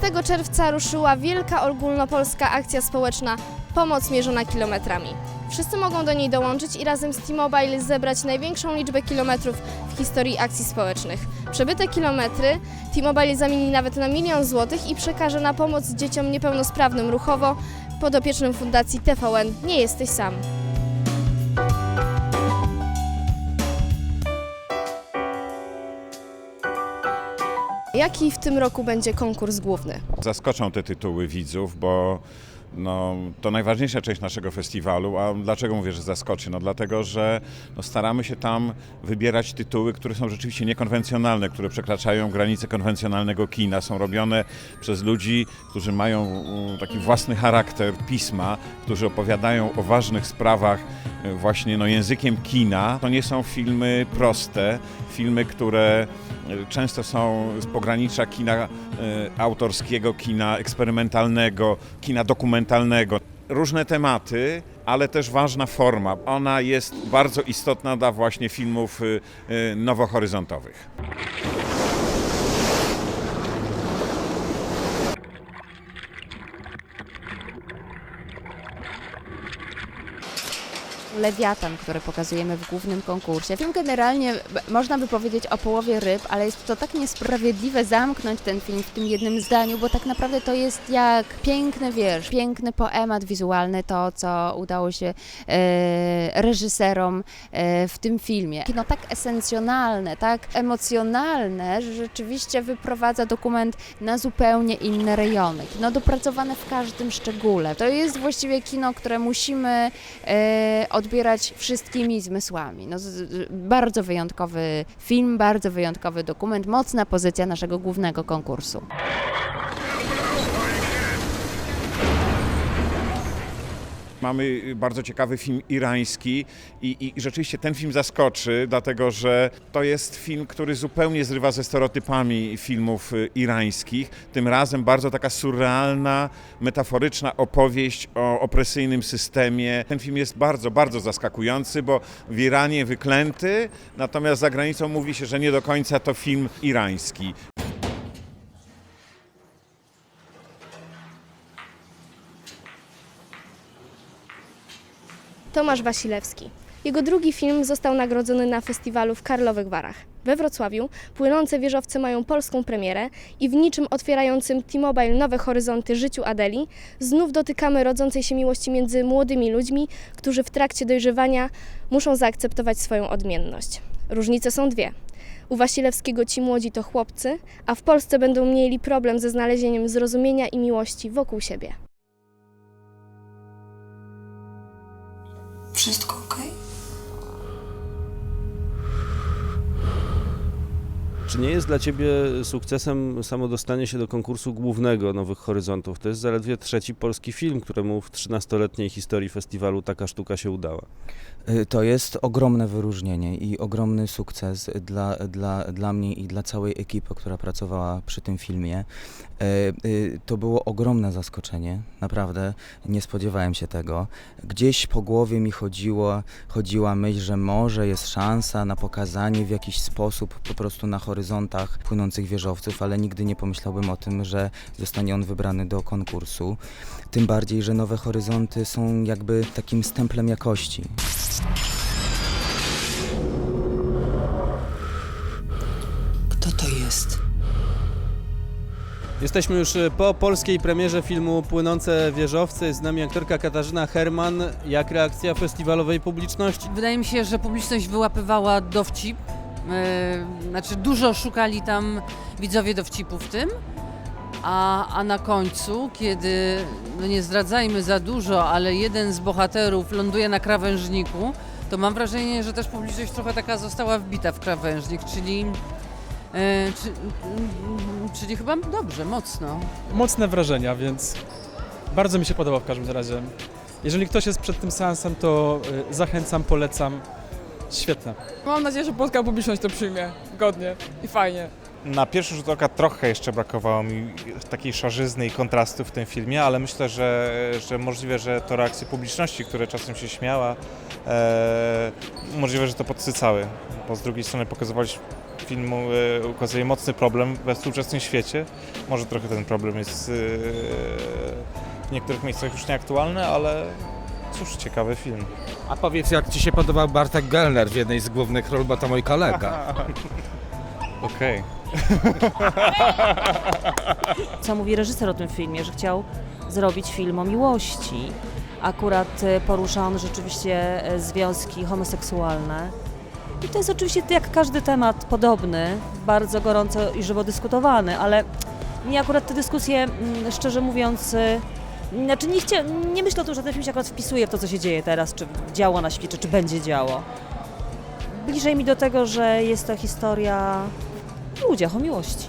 15 czerwca ruszyła wielka ogólnopolska akcja społeczna Pomoc mierzona kilometrami. Wszyscy mogą do niej dołączyć i razem z T-Mobile zebrać największą liczbę kilometrów w historii akcji społecznych. Przebyte kilometry T-Mobile zamieni nawet na milion złotych i przekaże na pomoc dzieciom niepełnosprawnym ruchowo podopiecznym Fundacji TVN Nie jesteś sam. Jaki w tym roku będzie konkurs główny? Zaskoczą te tytuły widzów, bo no, to najważniejsza część naszego festiwalu. A dlaczego mówię, że zaskoczy? No dlatego, że no, staramy się tam wybierać tytuły, które są rzeczywiście niekonwencjonalne, które przekraczają granice konwencjonalnego kina. Są robione przez ludzi, którzy mają taki własny charakter pisma, którzy opowiadają o ważnych sprawach y, właśnie no, językiem kina. To nie są filmy proste, filmy, które y, często są z pogranicza kina y, autorskiego, kina eksperymentalnego, kina dokumentalnego. Różne tematy, ale też ważna forma. Ona jest bardzo istotna dla właśnie filmów y, y, nowohoryzontowych. Lewiatan, który pokazujemy w głównym konkursie. Film generalnie, można by powiedzieć o połowie ryb, ale jest to tak niesprawiedliwe zamknąć ten film w tym jednym zdaniu, bo tak naprawdę to jest jak piękny wiersz, piękny poemat wizualny, to co udało się e, reżyserom e, w tym filmie. Kino tak esencjonalne, tak emocjonalne, że rzeczywiście wyprowadza dokument na zupełnie inne rejony. Kino dopracowane w każdym szczególe. To jest właściwie kino, które musimy e, odbierać wszystkimi zmysłami. No, bardzo wyjątkowy film, bardzo wyjątkowy dokument, mocna pozycja naszego głównego konkursu. Mamy bardzo ciekawy film irański i, i rzeczywiście ten film zaskoczy, dlatego że to jest film, który zupełnie zrywa ze stereotypami filmów y, irańskich. Tym razem bardzo taka surrealna, metaforyczna opowieść o opresyjnym systemie. Ten film jest bardzo, bardzo zaskakujący, bo w Iranie wyklęty, natomiast za granicą mówi się, że nie do końca to film irański. Tomasz Wasilewski. Jego drugi film został nagrodzony na festiwalu w Karlowych Warach. We Wrocławiu płynące wieżowce mają polską premierę i w niczym otwierającym T-Mobile nowe horyzonty życiu Adeli znów dotykamy rodzącej się miłości między młodymi ludźmi, którzy w trakcie dojrzewania muszą zaakceptować swoją odmienność. Różnice są dwie. U Wasilewskiego ci młodzi to chłopcy, a w Polsce będą mieli problem ze znalezieniem zrozumienia i miłości wokół siebie. Czy nie jest dla Ciebie sukcesem samo dostanie się do konkursu głównego Nowych Horyzontów? To jest zaledwie trzeci polski film, któremu w 13-letniej historii festiwalu taka sztuka się udała. Y, To jest ogromne wyróżnienie i ogromny sukces dla, dla, dla mnie i dla całej ekipy, która pracowała przy tym filmie. E, y, To było ogromne zaskoczenie, naprawdę nie spodziewałem się tego. Gdzieś po głowie mi chodziło, chodziła myśl, że może jest szansa na pokazanie w jakiś sposób po prostu na horyzontach płynących wieżowców, ale nigdy nie pomyślałbym o tym, że zostanie on wybrany do konkursu. Tym bardziej, że Nowe Horyzonty są jakby takim stemplem jakości. Kto to jest? Jesteśmy już e, po polskiej premierze filmu Płynące Wieżowce. Jest z nami aktorka Katarzyna Herman. Jak reakcja festiwalowej publiczności? Wydaje mi się, że publiczność wyłapywała dowcip. Yy, znaczy, dużo szukali tam widzowie dowcipu w tym. A, a na końcu, kiedy, no nie zdradzajmy za dużo, ale jeden z bohaterów ląduje na krawężniku, to mam wrażenie, że też publiczność trochę taka została wbita w krawężnik, czyli, yy, czy, czyli chyba dobrze, mocno. mocne wrażenia, więc bardzo mi się podoba w każdym razie. Jeżeli ktoś jest przed tym seansem, to y, zachęcam, polecam. Świetne. Mam nadzieję, że polska publiczność to przyjmie godnie i fajnie. Na pierwszy rzut oka trochę jeszcze brakowało mi takiej szarzyzny i kontrastu w tym filmie, ale myślę, że, że możliwe, że to reakcje publiczności, które czasem się śmiała, e, możliwe, że to podsycały, bo z drugiej strony pokazywaliśmy film e, ukazuje mocny problem we współczesnym świecie. Może trochę ten problem jest e, w niektórych miejscach już nieaktualny, ale cóż, ciekawy film. A powiedz, jak Ci się podobał Bartek Gelner w jednej z głównych ról, bo to mój kolega. Okej. Co mówi reżyser o tym filmie, że chciał zrobić film o miłości. Akurat e, porusza on rzeczywiście e, związki homoseksualne. I to jest oczywiście jak każdy temat podobny, bardzo gorąco i żywo dyskutowany, ale mnie akurat te dyskusje, mm, szczerze mówiąc, e, znaczy nie, chcia, nie myślę o tym, że ten film się akurat wpisuje w to, co się dzieje teraz, czy działo na świecie, czy będzie działo. Bliżej mi do tego, że jest to historia o ludziach, o miłości.